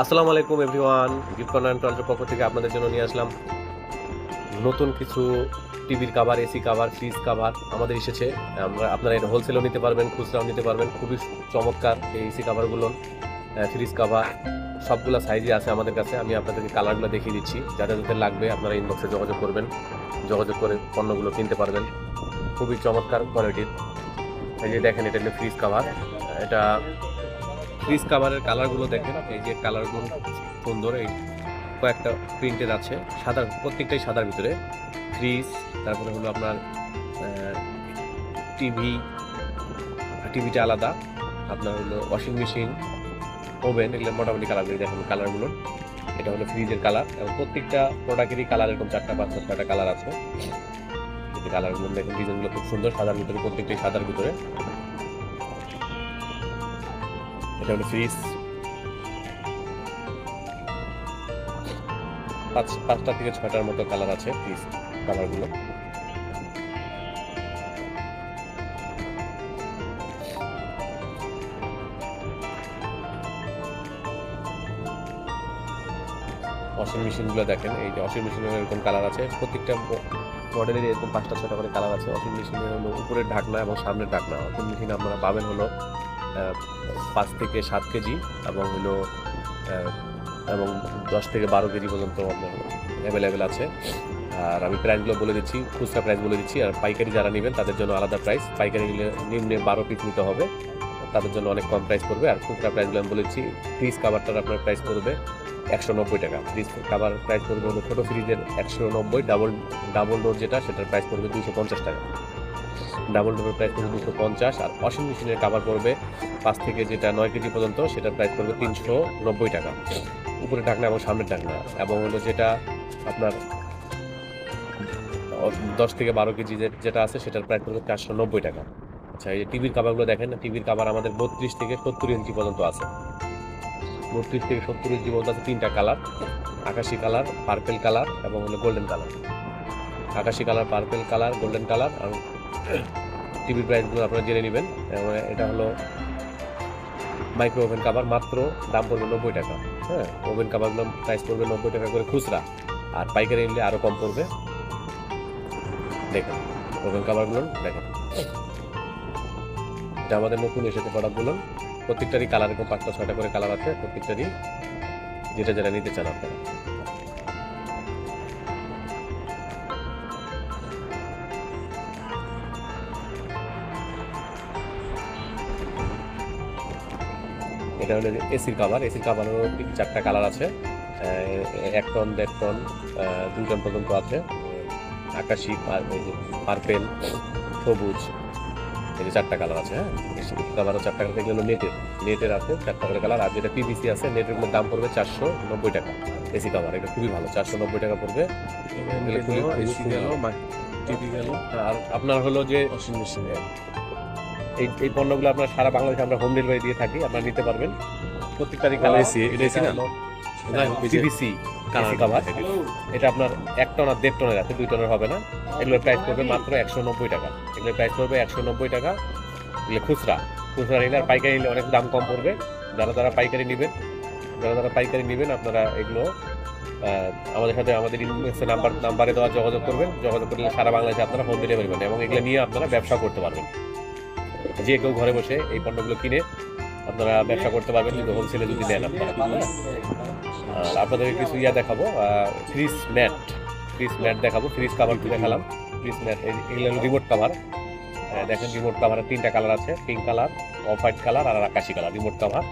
আসসালামু আলাইকুম, everyone. Gift corner টুয়েলভের পক্ষ থেকে আপনাদের জন্য নিয়ে আসলাম নতুন কিছু টিভির cover AC cover fridge cover আমাদের এসেছে। আমরা আপনারা এটা হোলসেলও নিতে পারবেন, খুচরাও নিতে পারবেন। খুবই চমৎকার এই এসি কাভারগুলো ফ্রিজ কাভার সবগুলো সাইজে আছে আমাদের কাছে। আমি আপনাদেরকে কালারগুলো দেখিয়ে দিচ্ছি। যাদের যাদের লাগবে, আপনারা ইনবক্সে যোগাযোগ করবেন। যোগাযোগ করে পণ্যগুলো কিনতে পারবেন। খুবই চমৎকার কোয়ালিটির এই যে দেখেন, এটা হলো ফ্রিজ কাভার এটা ফ্রিজ কাভারের কালারগুলো দেখেন। এই যে কালারগুলো সুন্দর এই কয়েকটা প্রিন্টের আছে সাদা প্রত্যেকটাই সাদার ভিতরে। ফ্রিজ তারপরে হলো আপনার টিভি টিভিটা আলাদা। আপনার হলো ওয়াশিং মেশিন ওভেন এগুলো মোটামুটি কালারগুলো দেখেন কালারগুলো এটা হলো ফ্রিজের কালার এবং প্রত্যেকটা প্রোডাক্টেরই কালার এরকম চারটা পাঁচ ছটা কালার আছে। কালারগুলো দেখেন ডিজাইনগুলো খুব সুন্দর, সাদার ভিতরে, প্রত্যেকটাই সাদার ভিতরে। এটা হলো ফ্রিজ। পাঁচ, পাঁচটা থেকে ছয়টার মতো কালার আছে ফ্রিজ কালারগুলো ওয়াশিং মেশিনগুলো দেখেন, এই যে ওয়াশিং মেশিনের এরকম কালার আছে। প্রত্যেকটা মডেলের এরকম পাঁচটা ছটা করে কালার আছে। ওয়াশিং মেশিনের হলো উপরের ঢাকনা এবং সামনের ঢাকনা। ওয়াশিং মেশিন আপনারা পাবেন হলো পাঁচ থেকে সাত কেজি এবং হলো এবং দশ থেকে বারো কেজি পর্যন্ত আপনার অ্যাভেলেবেল আছে। আর আমি প্রাইসগুলো বলে দিচ্ছি, খুচরা প্রাইস বলে দিচ্ছি। আর পাইকারি যারা নেবেন, তাদের জন্য আলাদা প্রাইস পাইকারি নিলে নিম্নে বারো পিস নিতে হবে, তাদের জন্য অনেক কম প্রাইস পড়বে। আর খুচরা প্রাইসগুলো আমি বলেছি ফ্রিজ কাভারটার আপনার প্রাইস পড়বে একশো নব্বই টাকা। ফ্রিজ কাভার প্রাইস পড়বে হলো ছোটো ফ্রিজের একশো নব্বই ডাবল ডাবল ডোর যেটা, সেটার প্রাইস পড়বে দুশো পঞ্চাশ টাকা। ডাবল ডোরের প্রাইস পড়বে দুশো পঞ্চাশ, আর ওয়াশিং মেশিনের কাভার পড়বে পাঁচ থেকে যেটা নয় কেজি পর্যন্ত, সেটার প্রাইস পড়বে তিনশো নব্বই টাকা। উপরে ঢাকনা এবং সামনের ঢাকনা। এবং হলো যেটা আপনার দশ থেকে বারো কেজি যেটা আছে, সেটার প্রাইস পড়বে চারশো নব্বই টাকা। আচ্ছা এই যে টিভির কাভারগুলো দেখেন না? টিভির কাভার আমাদের বত্রিশ থেকে সত্তর ইঞ্চি পর্যন্ত আছে। বত্রিশ থেকে সত্তর ইঞ্চি পর্যন্ত আছে তিনটা কালার আকাশি কালার পার্পেল কালার এবং হলো গোল্ডেন কালার আকাশি colour purple colour golden colour আর টিভির প্রাইসগুলো আপনারা জেনে নেবেন। এটা হলো মাইক্রো ওভেন কাভার মাত্র দাম পড়বে নব্বই টাকা। হ্যাঁ ওভেন কাভারগুলো প্রাইস পড়বে নব্বই টাকা করে খুচরা। আর পাইকারি নিলে আরও কম পড়বে। দেখুন ওভেন কাভারগুলো দেখেন। এটা আমাদের নতুন এসেছে প্রোডাক্টগুলো প্রত্যেকটারই কালার এরকম পাঁচটা ছয়টা করে কালার আছে। প্রত্যেকটারই যেটা যেটা নিতে চান আপনারা। এটা হলো এসির কাভার এসির কাভারেরও তিন চারটা কালার আছে। এক টন দেড় টন দুই টন পর্যন্ত আছে। আকাশি পার্পেল সবুজ এই যে চারটা কালার আছে হ্যাঁ? কাভারও চারটা কালার এগুলো নেটের নেটের আছে চারটা করে কালার আর যেটা পিভিসি আছে নেটেরগুলোর দাম পড়বে চারশো নব্বই টাকা। এসি কাভার এটা খুবই ভালো চারশো নব্বই টাকা পড়বে। আর আপনার হলো যে ওয়াশিং মেশিন এই এই পণ্যগুলো আপনার সারা বাংলাদেশে আমরা হোম ডেলিভারি দিয়ে থাকি আপনারা নিতে পারবেন। প্রত্যেকটারই কালার এটা AC না? কালার কাভার এটা আপনার এক টন আর দেড় টনের আছে দুই টনের হবে না। এগুলোর প্রাইস পড়বে মাত্র একশো নব্বই টাকা। এগুলোর প্রাইস পড়বে একশো নব্বই টাকা। এগুলো খুচরা। খুচরা নিলে আর পাইকারি নিলে অনেক দাম কম পড়বে। যারা যারা পাইকারি নেবেন যারা যারা পাইকারি নেবেন আপনারা এগুলো আমাদের সাথে আমাদের ইনভেস্টের নাম্বার নাম্বারে দেওয়া যোগাযোগ করবেন। যোগাযোগ করলে সারা বাংলাদেশে আপনারা হোম ডেলিভারি পাবেন এবং এগুলো নিয়ে আপনারা ব্যবসা করতে পারবেন। যে কেউ ঘরে বসে এই পণ্যগুলো কিনে আপনারা ব্যবসা করতে পারবেন যদি হোলসেলে যদি নেন আপনারা? আর আপনাদেরকে কিছু ইয়া দেখাবো ফ্রিজ ম্যাট ফ্রিজ ম্যাট দেখাবো ফ্রিজ কাভার দেখালাম। ফ্রিজ ম্যাট এগুলো হলো রিমোট কাভার দেখেন রিমোট কাভারের তিনটা কালার আছে pink colour off white colour আর আকাশি কালার রিমোট কাভার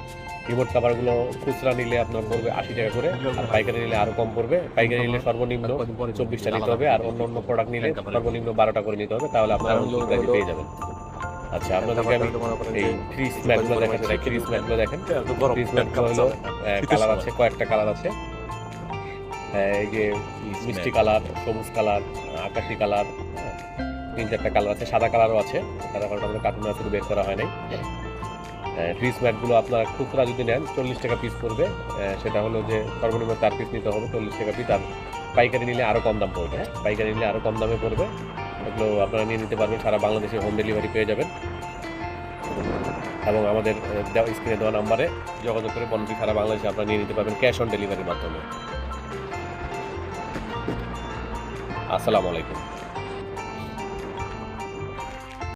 রিমোট কাভারগুলো খুচরা নিলে আপনার পড়বে আশি টাকা করে আর পাইকারি নিলে আরও কম পড়বে। পাইকারি নিলে সর্বনিম্ন চব্বিশটা নিতে হবে আর অন্য অন্য প্রোডাক্ট নিলে সর্বনিম্ন বারোটা করে নিতে হবে তাহলে আপনারা পেয়ে যাবেন। আচ্ছা আপনাদেরকে আমি এই ফ্রিজ ম্যাটগুলো দেখেন। ফ্রিজ ম্যাটগুলো দেখেন ফ্রিজ ম্যাটগুলো হলো কালার আছে কয়েকটা কালার আছে। এই যে মিষ্টি কালার সবুজ কালার আকাশি কালার তিন চারটা কালার আছে সাদা কালারও আছে। সাদা কালারটা আমাদের কার্টুন আছে বের করা হয় নাই। ফ্রিজ ম্যাটগুলো আপনার খুচরা যদি নেন চল্লিশ টাকা পিস পড়বে। সেটা হলো যে সর্বনিম্ন চার পিস নিতে হবে চল্লিশ টাকা পিস আর পাইকারি নিলে আরও কম দাম পড়বে হ্যাঁ পাইকারি নিলে আরও কম দামে পড়বে। এগুলো আপনারা নিয়ে নিতে পারবেন। সারা বাংলাদেশে হোম ডেলিভারি পেয়ে যাবেন। এবং আমাদের স্ক্রিনে দেওয়া নাম্বারে যোগাযোগ করে পণ্যটি সারা বাংলাদেশে আপনারা নিয়ে নিতে পারবেন ক্যাশ অন ডেলিভারির মাধ্যমে। আসসালামু আলাইকুম।